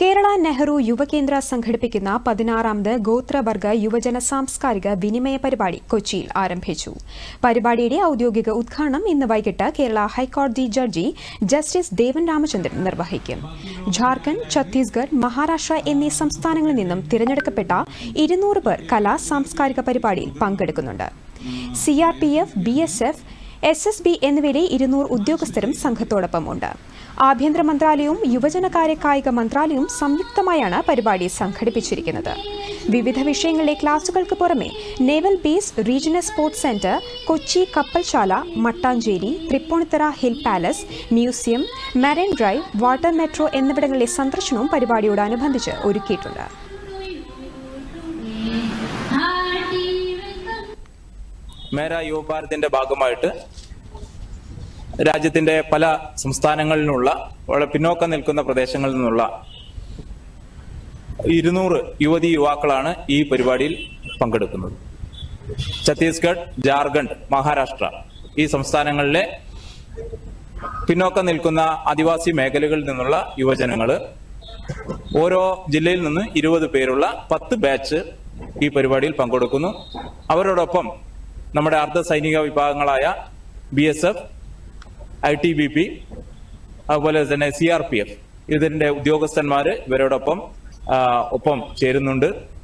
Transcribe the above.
കേരള നെഹ്റു യുവകേന്ദ്ര സംഘടിപ്പിക്കുന്ന പതിനാറാമത് ഗോത്രവർഗ യുവജന സാംസ്കാരിക വിനിമയ പരിപാടി കൊച്ചിയിൽ ആരംഭിച്ചു. പരിപാടിയുടെ ഔദ്യോഗിക ഉദ്ഘാടനം ഇന്ന് വൈകിട്ട് കേരള ഹൈക്കോടതി ജഡ്ജി ജസ്റ്റിസ് ദേവൻ രാമചന്ദ്രൻ നിർവഹിക്കും. ജാർഖണ്ഡ് ഛത്തീസ്ഗഡ് മഹാരാഷ്ട്ര എന്നീ സംസ്ഥാനങ്ങളിൽ നിന്നും തിരഞ്ഞെടുക്കപ്പെട്ട ഇരുന്നൂറ് പേർ കലാ സാംസ്കാരിക പരിപാടിയിൽ പങ്കെടുക്കുന്നുണ്ട്. CRPF BSF S S B എന്നിവയിലെ ഇരുന്നൂറ് ഉദ്യോഗസ്ഥരും സംഘത്തോടൊപ്പം ഉണ്ട് ആഭ്യന്തര മന്ത്രാലയവും യുവജനകാര്യ കായിക മന്ത്രാലയവും സംയുക്തമായാണ് പരിപാടി സംഘടിപ്പിച്ചിരിക്കുന്നത് വിവിധ വിഷയങ്ങളിലെ ക്ലാസുകൾക്ക് പുറമെ Naval Base Regional Sports Centre Kochi കപ്പൽശാല Mattancherry Tripunithura Hill Palace Museum Marine Drive Water Metro എന്നിവിടങ്ങളിലെ സന്ദർശനവും പരിപാടിയോടനുബന്ധിച്ച് ഒരുക്കിയിട്ടുണ്ട് മേര യുവഭാരതിന്റെ ഭാഗമായിട്ട് രാജ്യത്തിന്റെ പല സംസ്ഥാനങ്ങളിൽ നിന്നുള്ള വളരെ പിന്നോക്കം നിൽക്കുന്ന പ്രദേശങ്ങളിൽ നിന്നുള്ള ഇരുന്നൂറ് യുവതി യുവാക്കളാണ് ഈ പരിപാടിയിൽ പങ്കെടുക്കുന്നത്. ഛത്തീസ്ഗഡ് ജാർഖണ്ഡ് മഹാരാഷ്ട്ര ഈ സംസ്ഥാനങ്ങളിലെ പിന്നോക്കം നിൽക്കുന്ന ആദിവാസി മേഖലകളിൽ നിന്നുള്ള യുവജനങ്ങൾ ഓരോ ജില്ലയിൽ നിന്ന് ഇരുപത് പേരുള്ള പത്ത് ബാച്ച് ഈ പരിപാടിയിൽ പങ്കെടുക്കുന്നു. അവരോടൊപ്പം നമ്മുടെ അർദ്ധ സൈനിക വിഭാഗങ്ങളായ B S F I T B P അതുപോലെ തന്നെ സി ആർ പി എഫ്. ഇതിന്റെ ഉദ്യോഗസ്ഥന്മാര് ഇവരോടൊപ്പം ഒപ്പം ചേരുന്നുണ്ട്.